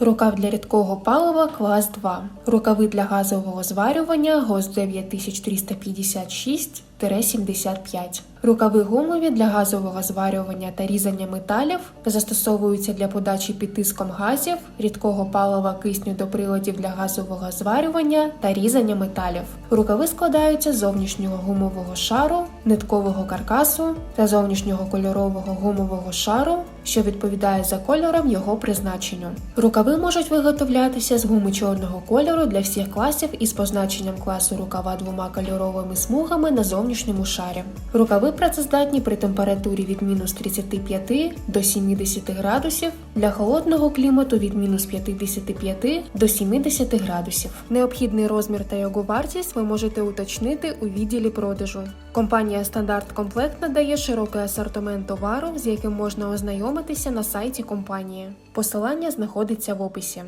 рукав для рідкого палива клас 2, рукави для газового зварювання ГОЗ 9356 75 Рукави гумові для газового зварювання та різання металів застосовуються для подачі під тиском газів, рідкого палива кисню до приладів для газового зварювання та різання металів. Рукави складаються з зовнішнього гумового шару, ниткового каркасу та зовнішнього кольорового гумового шару, що відповідає за кольором його призначенню. Рукави можуть виготовлятися з гуми чорного кольору для всіх класів із позначенням класу рукава двома кольоровими смугами на зовнішньому зовнішньому шарі. Рукави працездатні при температурі від мінус 35 до 70 градусів, для холодного клімату від мінус 55 до 70 градусів. Необхідний розмір та його вартість ви можете уточнити у відділі продажу. Компанія Стандарт Комплект надає широкий асортимент товару, з яким можна ознайомитися на сайті компанії. Посилання знаходиться в описі.